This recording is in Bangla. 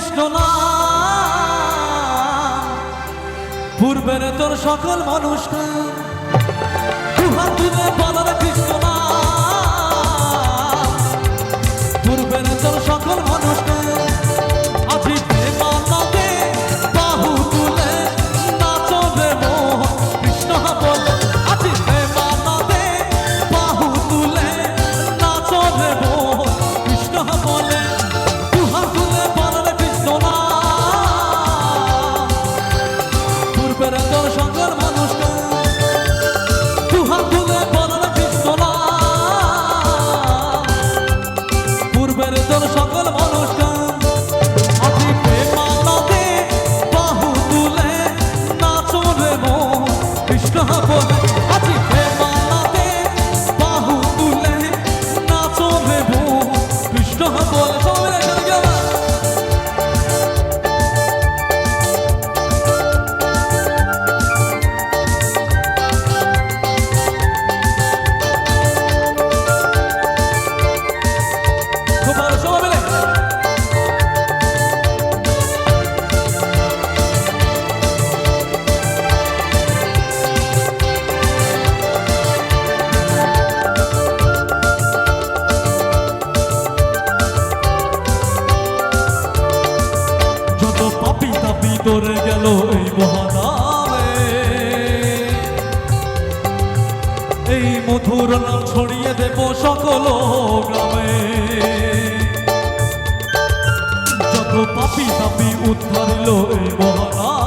কৃষ্ণ না পূর্বের তোর সকল মানুষকে তুহার তুলে বলার কৃষ্ণ না করে গেল এই মহানামে। এই মধুর নাম ছড়িয়ে দেব সকল গ্রামে। যত পাপি তাপি উদ্ধারিল এই মহানাম।